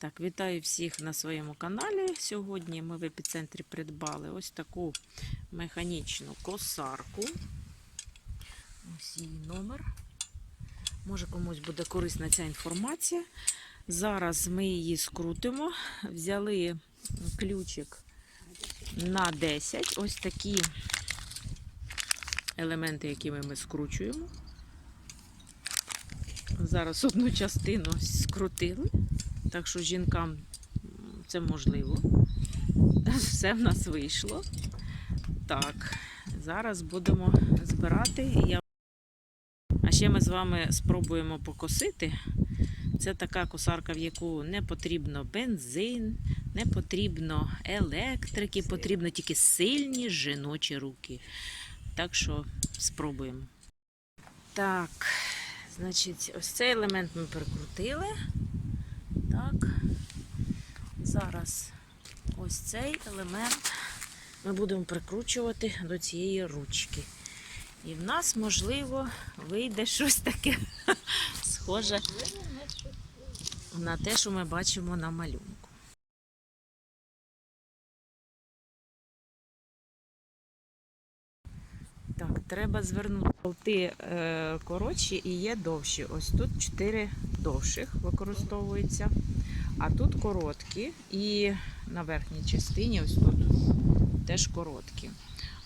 Так, вітаю всіх на своєму каналі. Сьогодні ми в епіцентрі придбали ось таку механічну косарку. Ось її номер. Може комусь буде корисна ця інформація. Зараз ми її скрутимо. Взяли ключик на 10. Ось такі елементи, якими ми скручуємо. Зараз одну частину скрутили. Так що жінкам це можливо. Все в нас вийшло. Так, зараз будемо збирати. Я... А ще ми з вами спробуємо покосити. Це така косарка, в яку не потрібно бензин, не потрібно електрики, потрібно тільки сильні жіночі руки. Так що спробуємо. Так, значить, ось цей елемент ми прикрутили. Так. Зараз ось цей елемент ми будемо прикручувати до цієї ручки. І в нас, можливо, вийде щось таке схоже на те, що ми бачимо на малюнку. Так, треба звернути. Болти е, коротші і є довші. Ось тут 4 довших використовуються, а тут короткі, і на верхній частині ось тут теж короткі.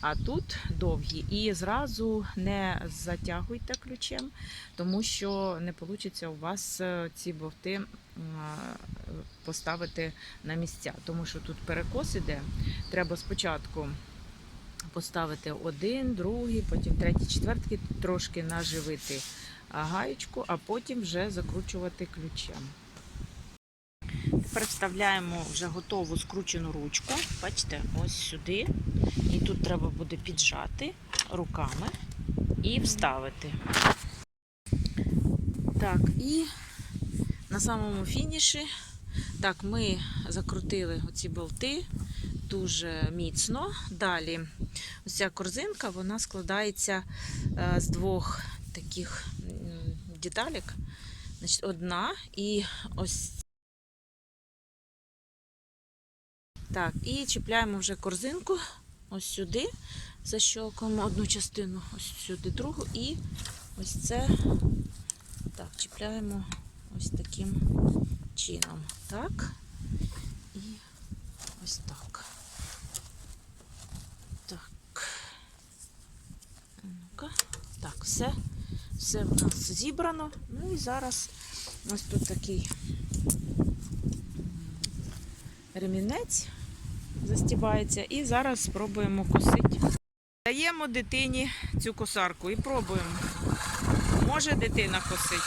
А тут довгі. І зразу не затягуйте ключем, тому що не вийде у вас е, ці болти м, е, поставити на місця, тому що тут перекос іде. Треба спочатку поставити один, другий, потім третій, четвертий, трошки наживити гаєчку, а потім вже закручувати ключем. Тепер вставляємо вже готову скручену ручку. Бачите, ось сюди. І тут треба буде піджати руками і вставити. Так, і на самому фініші, так, ми закрутили оці болти дуже міцно. Далі ось ця корзинка вона складається е, з двох таких м, деталек. Значить, одна і ось. Так, і чіпляємо вже корзинку ось сюди, защелкуємо одну частину, ось сюди другу, і ось це так, чіпляємо ось таким чином. Так. І ось так. Так. Ну-ка. Так, все. Все в нас зібрано. Ну і зараз ось тут такий ремінець застібається. І зараз спробуємо косити. Даємо дитині цю косарку і пробуємо. Може дитина косить?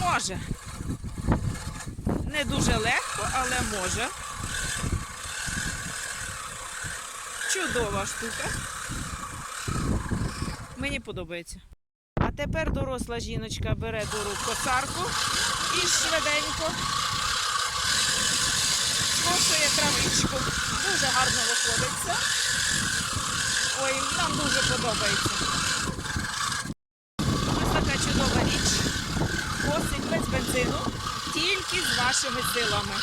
Може. Не дуже легко, але може. Чудова штука. Мені подобається. А тепер доросла жіночка бере до рук косарку і швиденько скошує травичку. Дуже гарно виходить це. Ой, нам дуже подобається. Ось така чудова річ. Косить без бензину, тільки з вашими силами.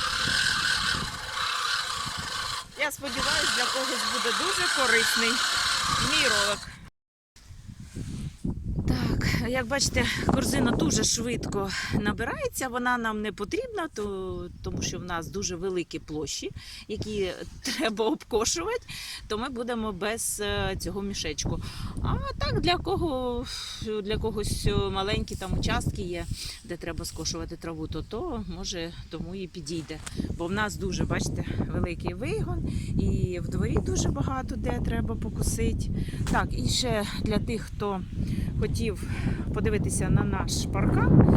Я сподіваюся, для когось буде дуже корисний мій ролик. Як бачите, корзина дуже швидко набирається. Вона нам не потрібна, то, тому що в нас дуже великі площі, які треба обкошувати, то ми будемо без е, цього мішечку. А так для кого для когось маленькі там участки є, де треба скошувати траву, то то може тому і підійде. Бо в нас дуже, бачите, великий вигон, і в дворі дуже багато де треба покусити. Так, і ще для тих, хто хотів подивитися на наш паркан.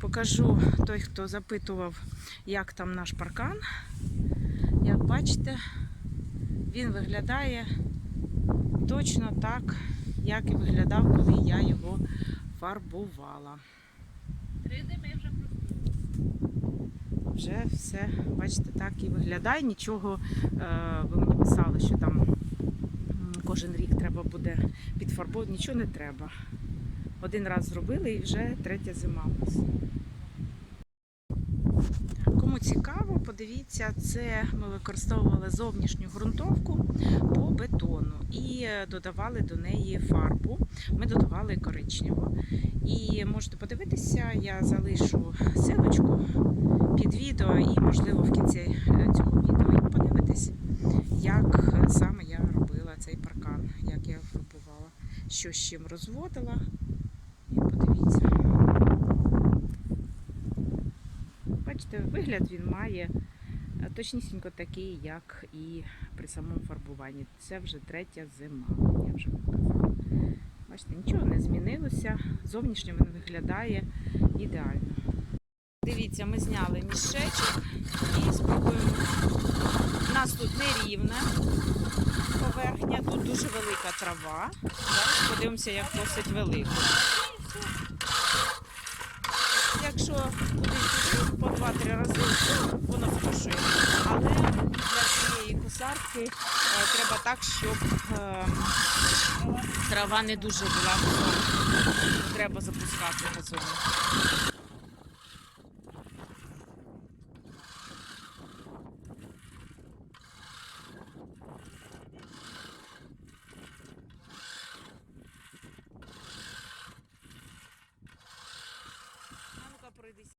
Покажу той, хто запитував, як там наш паркан. Як бачите, він виглядає точно так, як і виглядав, коли я його фарбувала. Три зими вже Вже все, бачите, так і виглядає. Нічого, е, ви мені писали, що там кожен рік треба буде підфарбувати, нічого не треба. Один раз зробили і вже третя зима у нас. Кому цікаво, подивіться, це ми використовували зовнішню ґрунтовку по бетону і е, додавали до неї фарбу. Ми додавали коричневу. І можете подивитися, я залишу силочку під відео, і, можливо, в кінці е, цього відео і подивитесь, як саме я робила цей паркан, як я фарбувала, що з чим розводила. І подивіться. Бачите, вигляд він має е, точнісінько такий, як і при самому фарбуванні. Це вже третя зима, я вже вам казала. Бачите, нічого не змінилося. Зовнішньо він виглядає ідеально. Дивіться, ми зняли мішечок і спробуємо. У нас тут нерівна поверхня, тут дуже велика трава. Зараз подивимося, як досить велику. Якщо кудись по 2-3 рази, воно спушує. Але для цієї кусарки е, треба так, щоб е, трава не дуже була. Треба запускати газоні. А ну-ка, пройдись.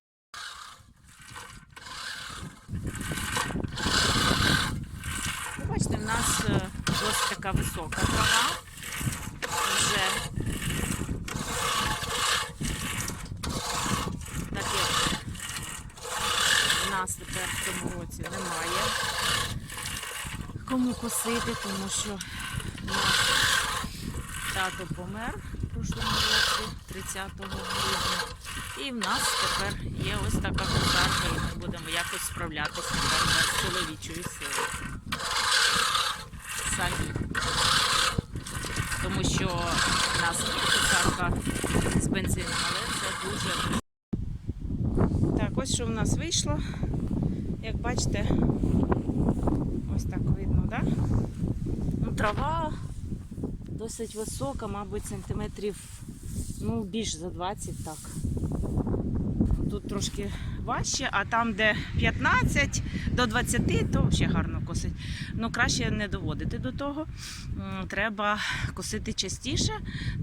Ви бачите, в нас е, досить така висока трава. Вже так як в нас тепер в цьому році немає кому косити, тому що у нас тато помер в прошлому році, 30 грудня. І в нас тепер є ось така косарка, і ми будемо якось справлятися тепер без чоловічої сили. Самі. Нас косарка з бензином, але це дуже. Так, ось що в нас вийшло. Як бачите, ось так видно? Да? Ну, трава досить висока, мабуть, сантиметрів ну, більш за 20 так. Тут трошки важче, а там, де 15 до 20, то ще гарно косить. Ну, краще не доводити до того. Треба косити частіше,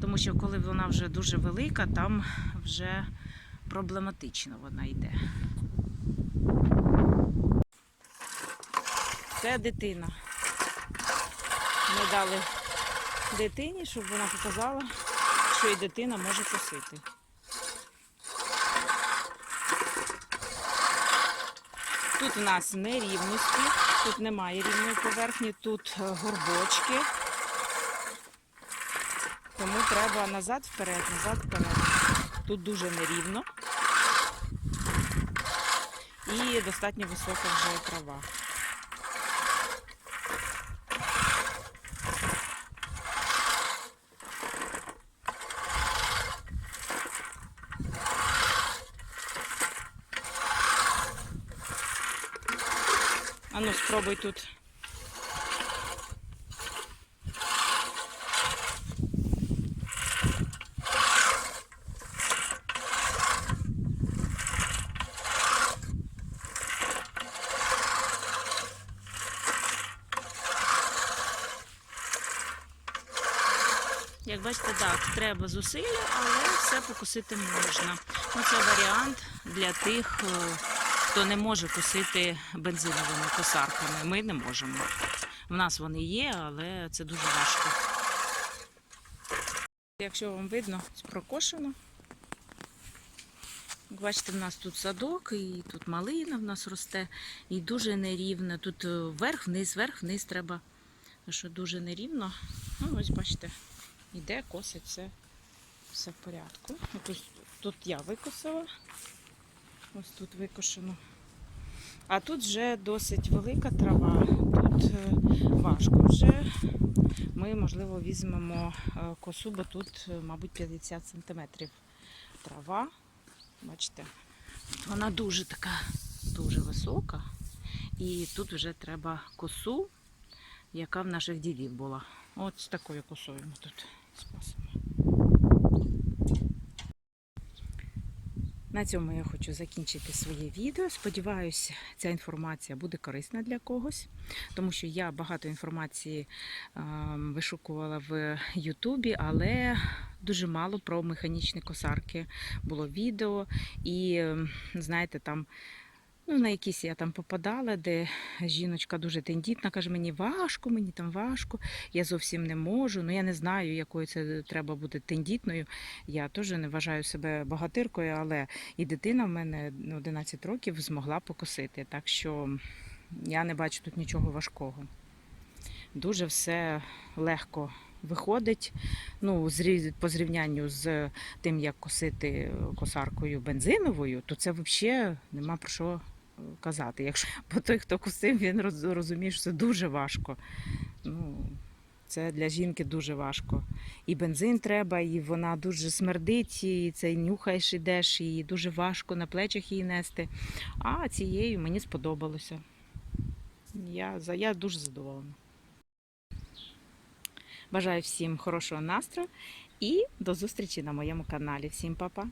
тому що коли вона вже дуже велика, там вже проблематично вона йде. Це дитина. Ми дали дитині, щоб вона показала, що і дитина може косити. Тут у нас нерівності, тут немає рівної поверхні, тут е, горбочки. Тому треба назад вперед, назад вперед. Тут дуже нерівно. І достатньо висока вже трава. А ну спробуй тут. Як бачите, так, треба зусилля, але все покусити можна. Ну, це варіант для тих, хто не може косити бензиновими косарками. Ми не можемо. У нас вони є, але це дуже важко. Якщо вам видно, прокошено. Бачите, в нас тут садок, і тут малина в нас росте, і дуже нерівно. Тут е, вверх-вниз, вверх-вниз треба. Що дуже нерівно. Ну, ось бачите, іде, косить, все, все в порядку. Ось тут я викосила. Ось тут викошено. А тут вже досить велика трава. Тут е, важко вже. Ми, можливо, візьмемо е, косу, бо тут, е, мабуть, 50 сантиметрів трава. Бачите, вона дуже така, дуже висока. І тут вже треба косу, яка в наших дідів була. От з такою косою ми тут спасимо. На цьому я хочу закінчити своє відео. Сподіваюсь, ця інформація буде корисна для когось, тому що я багато інформації ем, вишукувала в Ютубі, але дуже мало про механічні косарки було відео. І знаєте, там. Ну, на якісь я там попадала, де жіночка дуже тендітна, каже, мені важко, мені там важко, я зовсім не можу. Ну я не знаю, якою це треба бути тендітною. Я теж не вважаю себе багатиркою, але і дитина в мене 11 років змогла покосити. Так що я не бачу тут нічого важкого. Дуже все легко виходить. Ну, по зрівнянню з тим, як косити косаркою бензиновою, то це взагалі нема про що казати. Якщо бо той, хто косив, він роз- розуміє, що це дуже важко. Ну, це для жінки дуже важко. І бензин треба, і вона дуже смердить, і це нюхаєш, ідеш, і дуже важко на плечах її нести. А цією мені сподобалося. Я, я дуже задоволена. Бажаю всім хорошого настрою і до зустрічі на моєму каналі. Всім па-па!